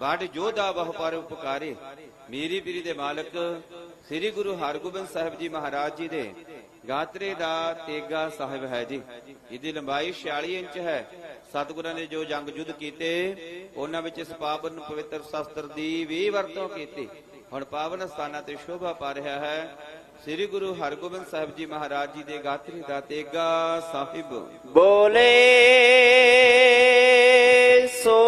Ward ਜੋਧਾ ਬਹੁ ਪਰ ਉਪਕਾਰੇ। ਮੇਰੀ ਪੀਰੀ ਦੇ ਮਾਲਕ ਸ੍ਰੀ ਗੁਰੂ ਹਰਗੋਬਿੰਦ ਸਾਹਿਬ ਜੀ ਮਹਾਰਾਜ ਜੀ ਦੇ ਗਾਤਰੇ ਦਾ ਤੇਗਾ ਸਾਹਿਬ ਹੈ ਜੀ। ਇਹਦੀ ਲੰਬਾਈ 46 ਇੰਚ ਹੈ। ਸਤਿਗੁਰਾਂ ਨੇ ਜੋ ਜੰਗ ਯੁੱਧ ਕੀਤੇ, ਉਹਨਾਂ ਵਿੱਚ ਇਸ ਪਾਵਨ ਪਵਿੱਤਰ ਸ਼ਸਤਰ ਦੀ ਵੀ ਵਰਤੋਂ ਕੀਤੀ। ਹੁਣ ਪਾਵਨ ਸਥਾਨਾਂ ਤੇ ਸ਼ੋਭਾ ਪਾ ਰਿਹਾ ਹੈ। ਸ੍ਰੀ ਗੁਰੂ ਹਰਗੋਬਿੰਦ ਸਾਹਿਬ ਜੀ ਮਹਾਰਾਜ ਜੀ ਦੇ ਗਾਤਰੇ ਦਾ ਤੇਗਾ ਸਾਹਿਬ। ਬੋਲੇ ਸੋ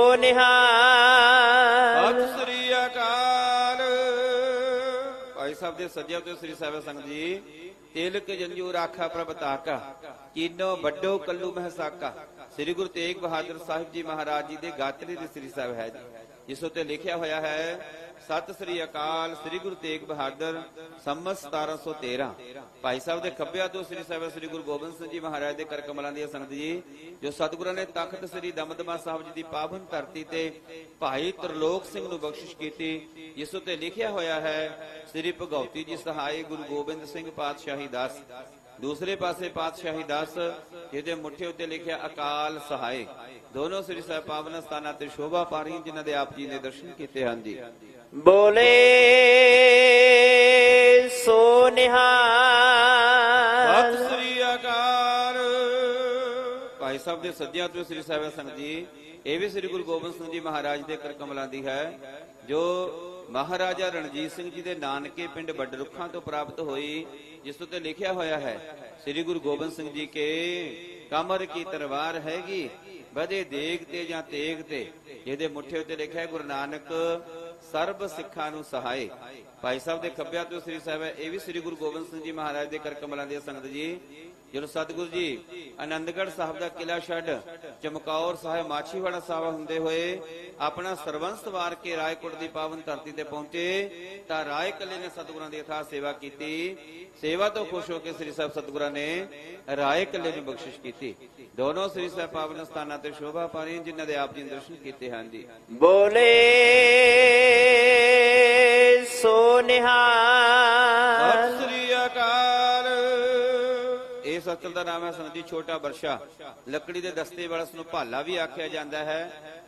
ਭਾਈ ਸਾਹਿਬ ਦੇ ਸੱਜਿਆ ਤੇ ਸ੍ਰੀ ਸਾਹਿਬ ਸੰਗਤ ਜੀ, ਤਿਲਕ ਜੰਜੂ ਰਾਖਾ ਪ੍ਰਭ ਤਾਕਾ, ਕੀਨੋ ਵੱਡੋ ਕੱਲੂ ਮਹਸਾਕਾ ਸ੍ਰੀ ਗੁਰੂ ਤੇਗ ਬਹਾਦਰ ਸਾਹਿਬ ਜੀ ਮਹਾਰਾਜ ਜੀ ਦੇ ਗਾਤਰੇ ਦੇ ਸ੍ਰੀ ਸਾਹਿਬ ਹੈ ਜੀ। ਜਿਸ ਉਤੇ ਲਿਖਿਆ ਹੋਇਆ ਹੈ ਸਤਿ ਸ੍ਰੀ ਅਕਾਲ, ਸ੍ਰੀ ਗੁਰੂ ਤੇਗ ਬਹਾਦਰ, ਸੰਮਤ 1713 ਭਾਈ ਸਾਹਿਬ ਦੇ ਖੱਬਿਆ ਤੋਂ ਸ੍ਰੀ ਸਾਹਿਬ, ਸ੍ਰੀ ਗੁਰੂ ਗੋਬਿੰਦ ਸਿੰਘ ਜੀ ਮਹਾਰਾਜ ਦੇ ਕਰ ਕਮਲਾਂ ਦੀ ਸੰਗਤ ਜੀ, ਜੋ ਸਤਿਗੁਰਾਂ ਨੇ ਤਖਤ ਸ੍ਰੀ ਦਮਦਮਾ ਸਾਹਿਬ ਜੀ ਦੀ ਪਾਵਨ ਧਰਤੀ ਤੇ ਭਾਈ ਤਰਲੋਕ ਸਿੰਘ ਨੂੰ ਬਖਸ਼ਿਸ਼ ਕੀਤੀ, ਜਿਸ ਉਤੇ ਲਿਖਿਆ ਹੋਇਆ ਹੈ, ਸ੍ਰੀ ਭਗਉਤੀ ਜੀ ਸਹਾਈ ਗੁਰੂ ਗੋਬਿੰਦ ਸਿੰਘ ਪਾਤਸ਼ਾਹੀ ਦਾਸ। ਦੂਸਰੇ ਪਾਸੇ ਪਾਤਸ਼ਾਹੀ ਦਾਸ, ਜਿਹਦੇ ਮੁੱਠੇ ਉੱਤੇ ਲਿਖਿਆ ਅਕਾਲ ਸਹਾਇ ਦੋਨੋਂ ਸ੍ਰੀ ਸਾਹਿਬ ਪਾਵਨ ਸਥਾਨਾਂ ਤੇ ਸ਼ੋਭਾ ਪਾ ਰਹੀਆਂ ਜਿਨ੍ਹਾਂ ਦੇ ਆਪ ਜੀ ਨੇ ਦਰਸ਼ਨ ਕੀਤੇ ਹਨ ਜੀ। ਬੋਲੇ ਸੋ ਨਿਹਾਲ ਸਤਿ ਸ੍ਰੀ ਅਕਾਲ। ਭਾਈ ਸਾਹਿਬ ਦੇ ਸੱਜਿਆਂ ਤੋਂ ਸ੍ਰੀ ਸਾਹਿਬ ਸੰਗਤ ਜੀ, ਇਹ ਵੀ ਸ੍ਰੀ ਗੁਰੂ ਗੋਬਿੰਦ ਸਿੰਘ ਜੀ ਮਹਾਰਾਜ ਦੇ ਕਰ ਕਮਲਾਂ ਦੀ ਹੈ, ਜੋ ਮਹਾਰਾਜਾ ਰਣਜੀਤ ਸਿੰਘ ਜੀ ਦੇ ਨਾਨਕੇ ਪਿੰਡ ਵੱਡ ਰੁੱਖਾਂ ਤੋਂ ਪ੍ਰਾਪਤ ਹੋਈ, ਜਿਸ ਉਤੇ ਲਿਖਿਆ ਹੋਇਆ ਹੈ, ਸ੍ਰੀ ਗੁਰੂ ਗੋਬਿੰਦ ਸਿੰਘ ਜੀ ਕੇ ਕਮਰ ਕੀ ਤਲਵਾਰ ਹੈਗੀ, ਵਧੇ ਦੇਗ ਤੇ ਜਾਂ ਤੇਗ ਤੇ, ਜਿਹਦੇ ਮੁੱਠੇ ਉੱਤੇ ਲਿਖਿਆ ਗੁਰੂ ਨਾਨਕ ਸਰਬ ਸਿੱਖਾਂ ਨੂੰ ਸਹਾਏ। ਭਾਈ ਸਾਹਿਬ ਦੇ ਖੱਬਿਆਂ ਤੋਂ ਸ੍ਰੀ ਸਾਹਿਬ ਹੈ, ਇਹ ਵੀ ਸ੍ਰੀ ਗੁਰੂ ਗੋਬਿੰਦ ਸਿੰਘ ਜੀ ਮਹਾਰਾਜ ਦੇ ਕਰ ਕਮਲਾਂ ਦੀ ਸੰਗਤ ਜੀ। ਜਦੋਂ ਸਤਿਗੁਰੂ ਜੀ ਆਨੰਦਗੜ੍ਹ ਸਾਹਿਬ ਦਾ ਕਿਲਾ ਛੱਡ ਚਮਕੌਰ ਸਾਹਿਬ ਮਾਛੀਵਾੜਾ ਸਾਹਿਬ ਹੁੰਦੇ ਹੋਏ ਆਪਣਾ ਸਰਵੰਸ ਵਾਰ ਕੇ ਰਾਏਕੋਟ ਦੀ ਪਾਵਨ ਧਰਤੀ ਤੇ ਪਹੁੰਚੇ, ਤਾਂ ਰਾਏ ਕੱਲੇ ਨੇ ਸਤਿਗੁਰਾਂ ਦੀ ਅਥਾਹ ਸੇਵਾ ਕੀਤੀ। ਸੇਵਾ ਤੋਂ ਖੁਸ਼ ਹੋ ਕੇ ਸ੍ਰੀ ਸਾਹਿਬ ਸਤਿਗੁਰਾਂ ਨੇ ਰਾਏ ਕੱਲੇ ਨੂੰ ਬਖਸ਼ਿਸ਼ ਕੀਤੀ। ਦੋਨੋਂ ਸ੍ਰੀ ਸਾਹਿਬ ਪਾਵਨ ਸਥਾਨਾਂ ਤੇ ਸ਼ੋਭਾ ਪਾ ਰਹੇ ਜਿਨ੍ਹਾਂ ਦੇ ਆਪ ਜੀ ਦਰਸ਼ਨ ਕੀਤੇ ਹਨ ਜੀ। ਬੋਲੇ ਸਤਿ ਨਿਹਾਲ। ਸ੍ਰੀ ਅਕਾਲ। ਦਾ ਨਾਮ ਹੈ ਸੰਦੀ ਛੋਟਾ ਵਰਸ਼ਾ ਲੱਕੜੀ ਦੇ ਦਸਤੇ ਵਾਲਾ ਇਸ ਨੂੰ ਭਾਲਾ ਵੀ ਆਖਿਆ ਜਾਂਦਾ ਹੈ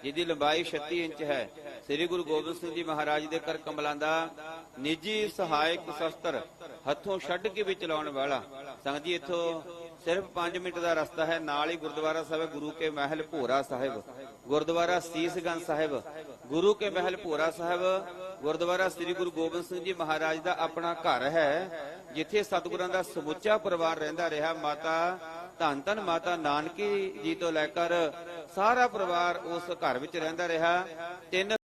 ਜਿਹਦੀ ਲੰਬਾਈ 36 ਇੰਚ ਹੈ। ਸ੍ਰੀ ਗੁਰੂ ਗੋਬਿੰਦ ਸਿੰਘ ਜੀ ਮਹਾਰਾਜ ਦੇ ਕਰ ਕਮਲਾਂ ਦਾ ਨਿੱਜੀ ਸਹਾਇਕ ਸ਼ਸਤਰ ਹੱਥੋਂ ਛੱਡ ਕੇ ਵੀ ਚਲਾਉਣ ਵਾਲਾ। ਸੰਗਤ ਜੀ ਇੱਥੋਂ ਸਿਰਫ 5 ਮਿੰਟ ਦਾ ਰਸਤਾ ਹੈ। ਨਾਲ ਹੀ ਗੁਰਦੁਆਰਾ ਸਾਹਿਬ, ਗੁਰੂ ਕੇ ਮਹਿਲ, ਭੋਰਾ ਸਾਹਿਬ। ਗੁਰਦੁਆਰਾ ਸੀਸਗੰਜ ਸਾਹਿਬ, ਗੁਰੂ ਕੇ ਮਹਿਲ, ਭੋਰਾ ਸਾਹਿਬ। ਗੁਰਦੁਆਰਾ ਸ੍ਰੀ ਗੁਰੂ ਗੋਬਿੰਦ ਸਿੰਘ ਜੀ ਮਹਾਰਾਜ ਦਾ ਆਪਣਾ ਘਰ ਹੈ, ਜਿੱਥੇ ਸਤਿਗੁਰਾਂ ਦਾ ਸਮੁੱਚਾ ਪਰਿਵਾਰ ਰਹਿੰਦਾ ਰਿਹਾ। ਮਾਤਾ ਧੰਨ ਧੰਨ ਮਾਤਾ ਨਾਨਕੀ ਜੀ ਤੋਂ ਲੈ ਕਰ ਸਾਰਾ ਪਰਿਵਾਰ ਉਸ ਘਰ ਵਿੱਚ ਰਹਿੰਦਾ ਰਿਹਾ। ਤਿੰਨ